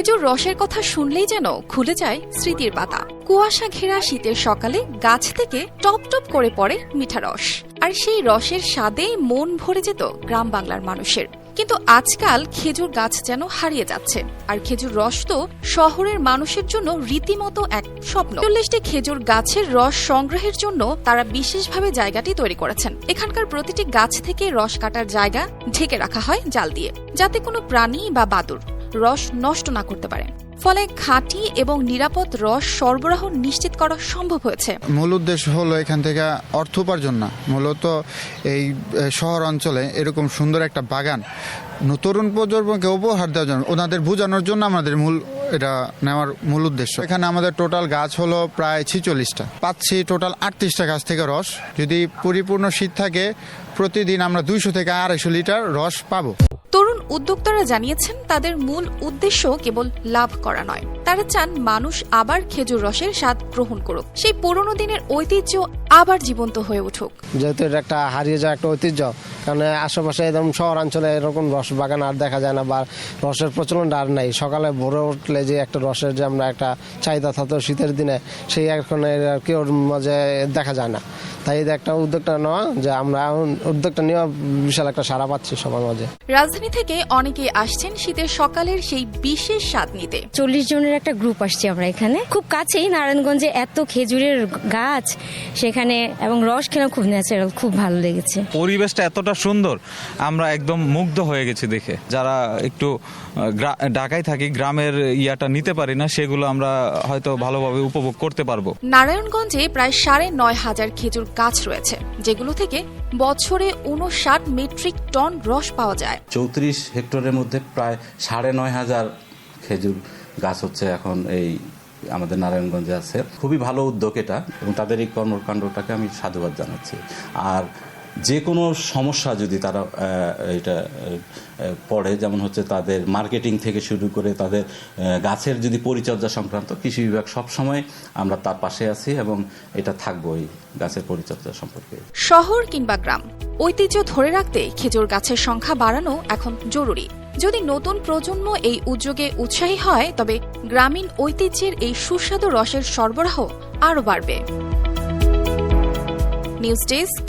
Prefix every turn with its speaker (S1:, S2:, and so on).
S1: খেজুর রসের কথা শুনলেই যেন খুলে যায় স্মৃতির পাতা। কুয়াশা ঘেরা শীতের সকালে গাছ থেকে টপ টপ করে পড়ে মিঠা রস। আর সেই রসের স্বাদে মন ভরে যেত গ্রাম বাংলার মানুষের। কিন্তু আজকাল খেজুর গাছ যেন হারিয়ে যাচ্ছে। আর খেজুর রস তো শহরের মানুষের জন্য রীতিমতো এক স্বপ্ন। চল্লিশটি খেজুর গাছের রস সংগ্রহের জন্য তারা বিশেষভাবে জায়গাটি তৈরি করেছেন। এখানকার প্রতিটি গাছ থেকে রস কাটার জায়গা ঢেকে রাখা হয় জাল দিয়ে, যাতে কোনো প্রাণী বা বাদুর রস নষ্ট না করতে পারে। ফলে খাঁটি এবং নিরাপদ রস সরবরাহ নিশ্চিত করা সম্ভব হয়েছে।
S2: মূল উদ্দেশ্য হলো এখান থেকে অর্থ উপার্জন না। মূলত এই শহর অঞ্চলে এরকম সুন্দর একটা বাগান। তরুণ প্রজন্মকে উপহার দেওয়ার জন্য, ওনাদের বোঝানোর জন্য আমাদের মূল, এটা নেওয়ার মূল উদ্দেশ্য। এখানে আমাদের টোটাল গাছ হলো প্রায় ছিচল্লিশটা। পাচ্ছি টোটাল আটত্রিশটা গাছ থেকে রস। যদি পরিপূর্ণ শীত থাকে, প্রতিদিন আমরা দুইশো থেকে আড়াইশো লিটার রস পাবো।
S1: তরুণ উদ্যোক্তারা জানিয়েছেন, তাদের মূল উদ্দেশ্য কেবল লাভ করা নয়। তারা চান মানুষ আবার খেজুর রসের স্বাদ গ্রহণ করুক। সেই পুরনো দিনের ঐতিহ্য আবার জীবন্ত হয়ে উঠুক।
S3: যেহেতু এটা একটা হারিয়ে যাওয়া একটা ঐতিহ্য, কারণ আশেপাশে একদম শহরাঞ্চলে এরকম রস বাগান আর দেখা যায় না বা রসের প্রচলন আর নাই। সকালে ভোরে উঠলে যে একটা রসের যে আমরা একটা চাহিদা থাকতো শীতের দিনে, সেই এখন আর কেউ মাঝে দেখা যায় না। তাই একটা উদ্যোগটা নেওয়া যে আমরা উদ্যোগটা নেওয়া বিশাল একটা সারা পাচ্ছি সবার মাঝে।
S1: রাজধানী থেকে অনেকেই আসছেন শীতের সকালের সেই বিশেষ স্বাদ নিতে।
S4: চল্লিশ জনের একটা গ্রুপ আসছি আমরা এখানে। খুব কাছেই নারায়ণগঞ্জে এত খেজুরের গাছ সেখানে এবং রস খেলাম খুব ন্যাচারাল খুব ভালো লেগেছে।
S5: পরিবেশটা এতটা সুন্দর আমরা একদম মুগ্ধ হয়ে গেছি দেখে। যারা একটু ঢাকায় থাকি গ্রামের ইয়াটা নিতে পারি না সেগুলো আমরা হয়তো ভালোভাবে উপভোগ করতে পারব।
S1: নারায়ণগঞ্জে প্রায় সাড়ে নয় হাজার খেজুর গাছ রয়েছে, যেগুলো থেকে বছরে উনষাট মেট্রিক টন রস পাওয়া যায়।
S6: চৌত্রিশ হেক্টরের মধ্যে প্রায় সাড়ে নয় হাজার খেজুর গাছ হচ্ছে এখন এই আমাদের নারায়ণগঞ্জে আছে। খুবই ভালো উদ্যোগ এটা এবং তাদের এই কর্মকাণ্ডটাকে আমি সাধুবাদ জানাচ্ছি। আর যে কোনো সমস্যা যদি তারা এটা পড়ে, যেমন হচ্ছে তাদের মার্কেটিং থেকে শুরু করে তাদের গাছের যদি পরিচর্যা সংক্রান্ত কৃষি বিভাগ সবসময় আমরা তার পাশে আছি এবং এটা থাকব এই গাছের পরিচর্যা সম্পর্কে।
S1: শহর কিংবা গ্রাম, ঐতিহ্য ধরে রাখতে খেজুর গাছের সংখ্যা বাড়ানো এখন জরুরি। যদি নতুন প্রজন্ম এই উদ্যোগে উৎসাহী হয়, তবে গ্রামীণ ঐতিহ্যের এই সুস্বাদু রসের সরবরাহ আরও বাড়বে। News desk